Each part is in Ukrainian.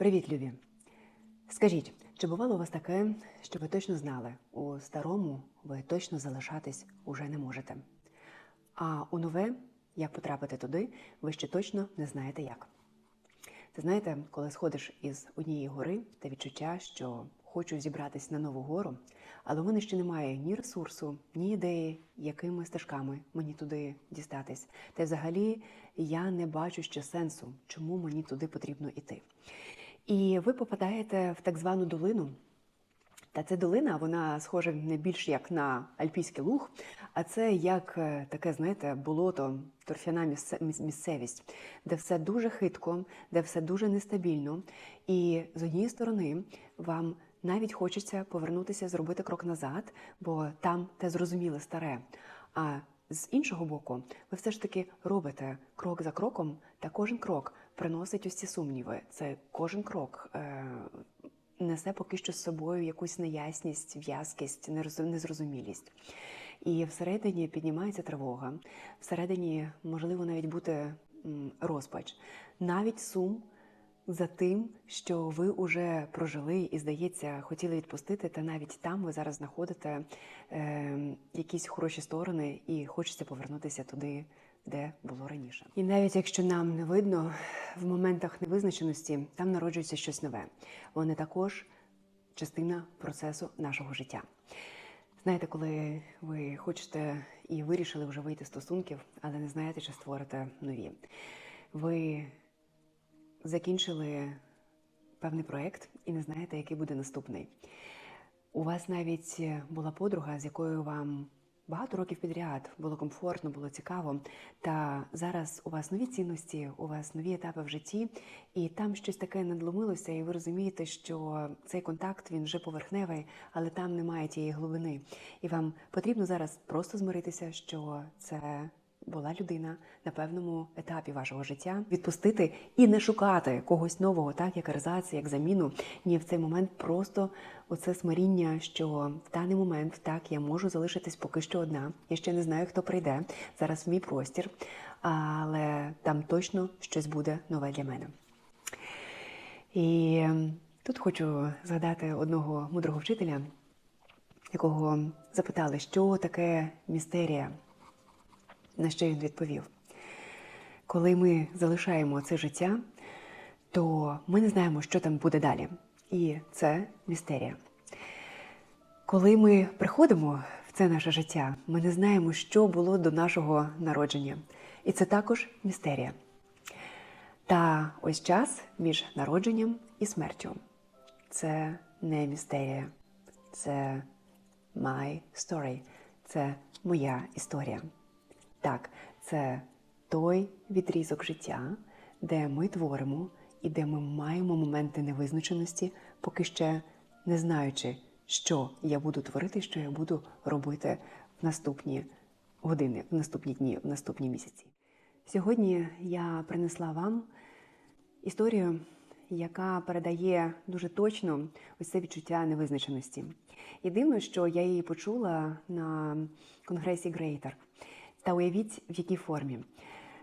Привіт, любі! Скажіть, чи бувало у вас таке, що ви точно знали, у старому ви точно залишатись уже не можете? А у нове, як потрапити туди, ви ще точно не знаєте як. Ти знаєте, коли сходиш із однієї гори, те відчуття, що хочу зібратись на нову гору, але у мене ще немає ні ресурсу, ні ідеї, якими стежками мені туди дістатись. Та й взагалі я не бачу ще сенсу, чому мені туди потрібно йти. І ви попадаєте в так звану долину. Та ця долина, вона схожа не більш як на альпійський луг, а це як е, таке, знаєте, болото, торфяна місце- місцевість, де все дуже хитко, де все дуже нестабільно. І з однієї сторони вам навіть хочеться повернутися, зробити крок назад, бо там те зрозуміле старе. А з іншого боку, ви все ж таки робите крок за кроком, та кожен крок приносить ці сумніви. Це кожен крок. Е- несе поки що з собою якусь неясність, в'язкість, незрозумілість. І всередині піднімається тривога, всередині можливо навіть бути розпач, навіть сум за тим, що ви вже прожили і, здається, хотіли відпустити, та навіть там ви зараз знаходите е, якісь хороші сторони і хочеться повернутися туди, де було раніше. І навіть якщо нам не видно в моментах невизначеності, там народжується щось нове. Вони також частина процесу нашого життя. Знаєте, коли ви хочете і вирішили вже вийти з стосунків, але не знаєте, чи створите нові. Ви закінчили певний проєкт і не знаєте, який буде наступний. У вас навіть була подруга, з якою вам багато років підряд було комфортно, було цікаво. Та зараз у вас нові цінності, у вас нові етапи в житті, і там щось таке надломилося, і ви розумієте, що цей контакт він вже поверхневий, але там немає тієї глибини. І вам потрібно зараз просто змиритися, що це була людина на певному етапі вашого життя, відпустити і не шукати когось нового, так як ерзац, як заміну. Ні, в цей момент просто оце смиріння, що в даний момент так я можу залишитись поки що одна. Я ще не знаю, хто прийде зараз в мій простір, але там точно щось буде нове для мене. І тут хочу згадати одного мудрого вчителя, якого запитали, що таке містерія. На що він відповів: коли ми залишаємо це життя, то ми не знаємо, що там буде далі. І це містерія. Коли ми приходимо в це наше життя, ми не знаємо, що було до нашого народження. І це також містерія. Та ось час між народженням і смертю. Це не містерія, це my story, це моя історія. Так, це той відрізок життя, де ми творимо і де ми маємо моменти невизначеності, поки ще не знаючи, що я буду творити, що я буду робити в наступні години, в наступні дні, в наступні місяці. Сьогодні я принесла вам історію, яка передає дуже точно ось це відчуття невизначеності. І дивно, що я її почула на конгресі Грейтер. Та уявіть, в якій формі.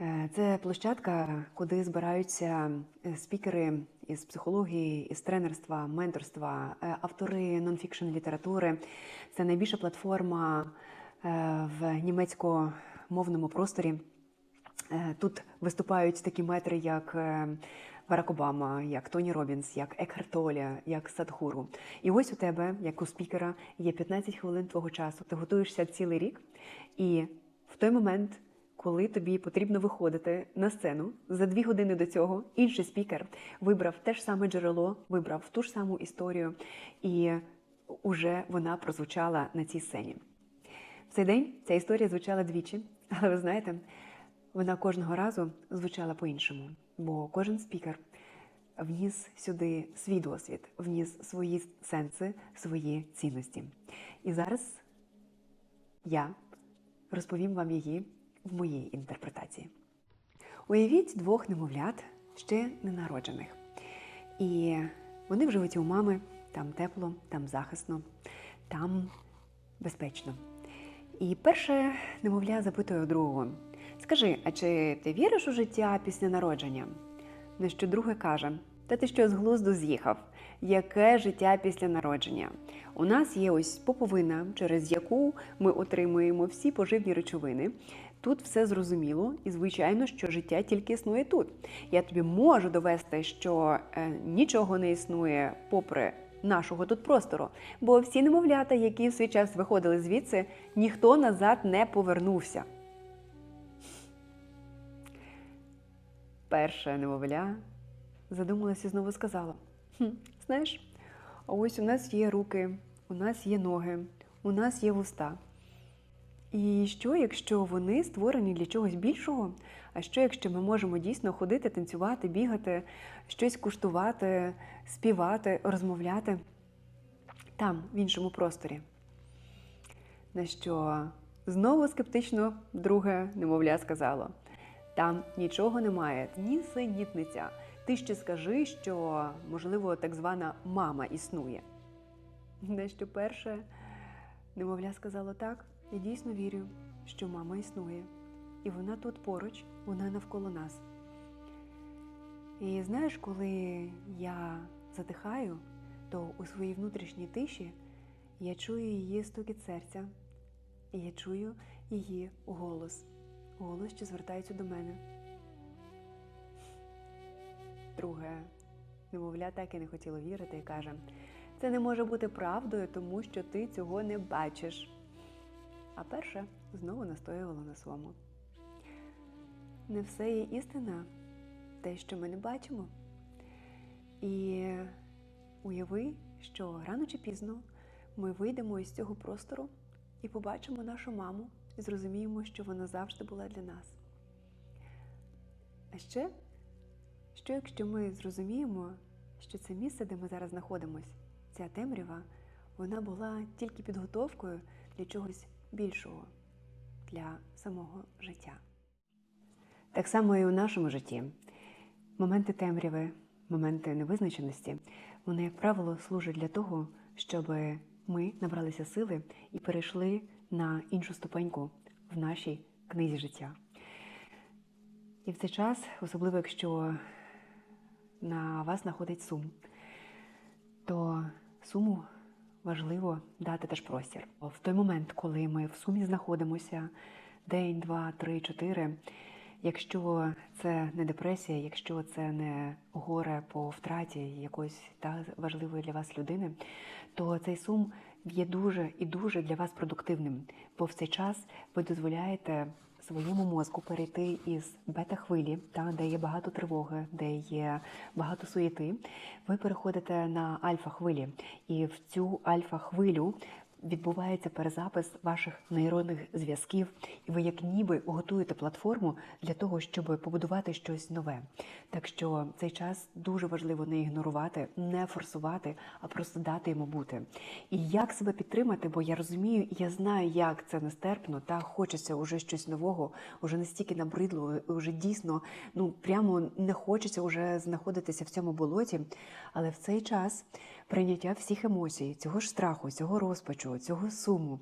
Е, Це площадка, куди збираються е, спікери із психології, із тренерства, менторства, е, автори нонфікшн літератури. Це найбільша платформа в німецькомовному просторі. Тут виступають такі метри, як Барак Обама, як Тоні Робінс, як Екхарт Толе, як Садхуру. І ось у тебе, як у спікера, є 15 хвилин твого часу. Ти готуєшся цілий рік, і той момент, коли тобі потрібно виходити на сцену, за дві години до цього інший спікер вибрав те ж саме джерело, вибрав ту ж саму історію, і уже вона прозвучала на цій сцені. В цей день ця історія звучала двічі, але ви знаєте, вона кожного разу звучала по-іншому, бо кожен спікер вніс сюди свій досвід, вніс свої сенси, свої цінності. І зараз я розповім вам її в моїй інтерпретації. Уявіть двох немовлят, ще ненароджених. І вони в животі у мами, там тепло, там захисно, там безпечно. І перше немовля запитує у другого: Скажи, а чи ти віриш у життя після народження? На що друге каже: Та ти що з глузду з'їхав? Яке життя після народження? У нас є ось поповина, через яку ми отримуємо всі поживні речовини. Тут все зрозуміло, і звичайно, що життя тільки існує тут. Я тобі можу довести, що е, нічого не існує попри нашого тут простору, бо всі немовлята, які в свій час виходили звідси, ніхто назад не повернувся. Перше немовля задумалася і знову сказала: хм, знаєш, ось у нас є руки, у нас є ноги, у нас є вуста. І що, якщо вони створені для чогось більшого? А що, якщо ми можемо дійсно ходити, танцювати, бігати, щось куштувати, співати, розмовляти там, в іншому просторі? На що знову скептично друге немовля сказало: там нічого немає, ні синітниця. Ти ще скажи, що, можливо, так звана мама існує. На що перше немовля сказало так, я дійсно вірю, що мама існує. І вона тут поруч, вона навколо нас. І знаєш, коли я затихаю, то у своїй внутрішній тиші я чую її стукіт серця, і я чую її голос, голос, що звертається до мене. Друге, немовля так і не хотіло вірити і каже: це не може бути правдою, тому що ти цього не бачиш. А перше знову настоювало на своєму. Не все є істина, те, що ми не бачимо. І уяви, що рано чи пізно ми вийдемо із цього простору і побачимо нашу маму і зрозуміємо, що вона завжди була для нас. А ще, що якщо ми зрозуміємо, що це місце, де ми зараз знаходимося, ця темрява, вона була тільки підготовкою для чогось більшого, для самого життя. Так само і у нашому житті. Моменти темряви, моменти невизначеності, вони, як правило, служать для того, щоб ми набралися сили і перейшли на іншу ступеньку в нашій книзі життя. І в цей час, особливо якщо на вас знаходить сум, то суму важливо дати теж простір. В той момент, коли ми в сумі знаходимося день, два, три, чотири. Якщо це не депресія, якщо це не горе по втраті якоїсь та важливої для вас людини, то цей сум є дуже і дуже для вас продуктивним, бо в цей час ви дозволяєте своєму мозку перейти із бета-хвилі, та де є багато тривоги, де є багато суєти. Ви переходите на альфа-хвилі, і в цю альфа-хвилю відбувається перезапис ваших нейронних зв'язків, і ви як ніби готуєте платформу для того, щоб побудувати щось нове. Так що цей час дуже важливо не ігнорувати, не форсувати, а просто дати йому бути. І як себе підтримати, бо я розумію, я знаю, як це нестерпно, та хочеться уже щось нового, уже настільки набридло, уже дійсно ну прямо не хочеться вже знаходитися в цьому болоті. Але в цей час прийняття всіх емоцій, цього ж страху, цього розпачу, цього суму,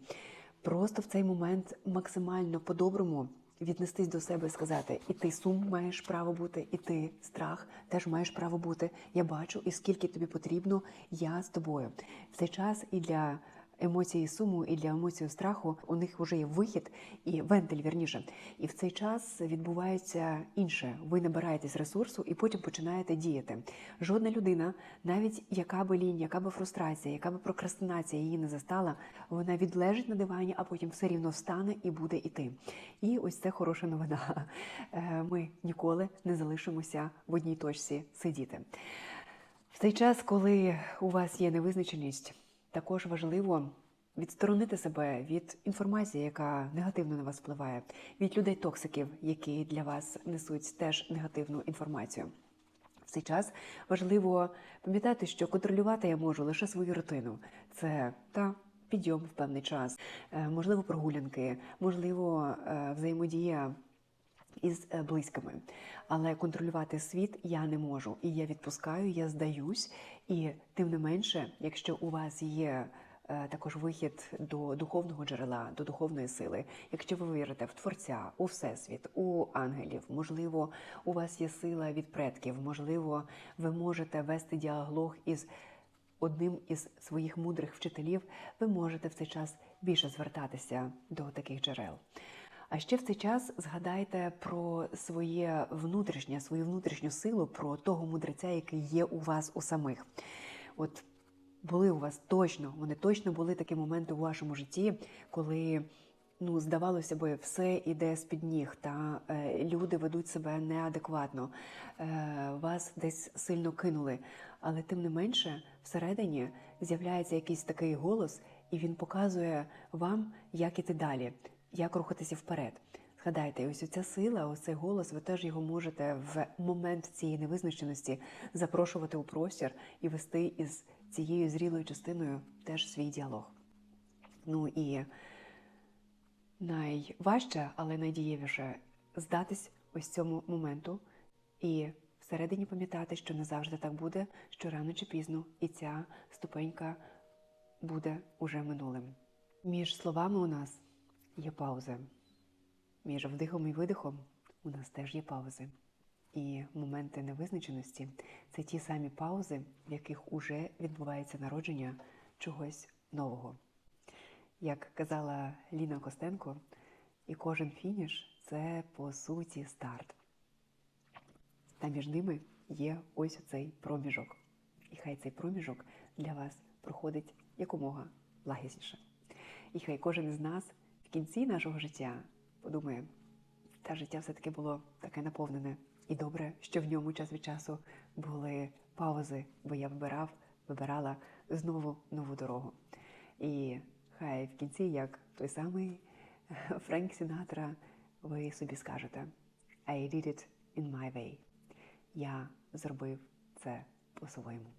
просто в цей момент максимально по-доброму віднестись до себе і сказати: і ти сум маєш право бути, і ти страх теж маєш право бути. Я бачу, і скільки тобі потрібно, я з тобою. В цей час і для емоції суму і для емоції страху у них вже є вихід і вентиль вірніше. І в цей час відбувається інше. Ви набираєтесь ресурсу і потім починаєте діяти. Жодна людина, навіть яка би лінь, яка би фрустрація, яка би прокрастинація її не застала, вона відлежить на дивані, а потім все рівно встане і буде іти. І ось це хороша новина. Е, ми ніколи не залишимося в одній точці сидіти. В цей час, коли у вас є невизначеність також важливо відсторонити себе від інформації, яка негативно на вас впливає, від людей-токсиків, які для вас несуть теж негативну інформацію. В цей час важливо пам'ятати, що контролювати я можу лише свою рутину. Це та підйом в певний час, е, можливо, прогулянки, можливо, е, взаємодія. Із е, близькими, але контролювати світ я не можу. І я відпускаю, я здаюсь. І тим не менше, якщо у вас є е, також вихід до духовного джерела, до духовної сили. Якщо ви вірите в Творця, у Всесвіт, у ангелів, можливо, у вас є сила від предків, можливо, ви можете вести діалог із одним із своїх мудрих вчителів, ви можете в цей час більше звертатися до таких джерел. А ще в цей час згадайте про своє внутрішнє, свою внутрішню силу, про того мудреця, який є у вас у самих. От були у вас точно, вони точно були такі моменти у вашому житті, коли ну, здавалося би, все іде з-під ніг, та е, люди ведуть себе неадекватно, е, вас десь сильно кинули. Але тим не менше, всередині з'являється якийсь такий голос, і він показує вам, як іти далі, як рухатися вперед. Згадайте, ось ця сила, ось цей голос, ви теж його можете в момент цієї невизначеності запрошувати у простір і вести із цією зрілою частиною теж свій діалог. Ну і найважче, але найдієвіше здатись ось цьому моменту і всередині пам'ятати, що не завжди так буде, що рано чи пізно і ця ступенька буде уже минулим. Між словами у нас є паузи. Між вдихом і видихом у нас теж є паузи. І моменти невизначеності це ті самі паузи, в яких уже відбувається народження чогось нового. Як казала Ліна Костенко, і кожен фініш це по суті старт. Та між ними є ось цей проміжок. І хай цей проміжок для вас проходить якомога лагідніше. І хай кожен із нас в кінці нашого життя подумає, та життя все-таки було таке наповнене. І добре, що в ньому час від часу були паузи, бо я вибирав, вибирала знову нову дорогу. І хай в кінці, як той самий Френк Сінатра, ви собі скажете I did it in my way. Я зробив це по-своєму.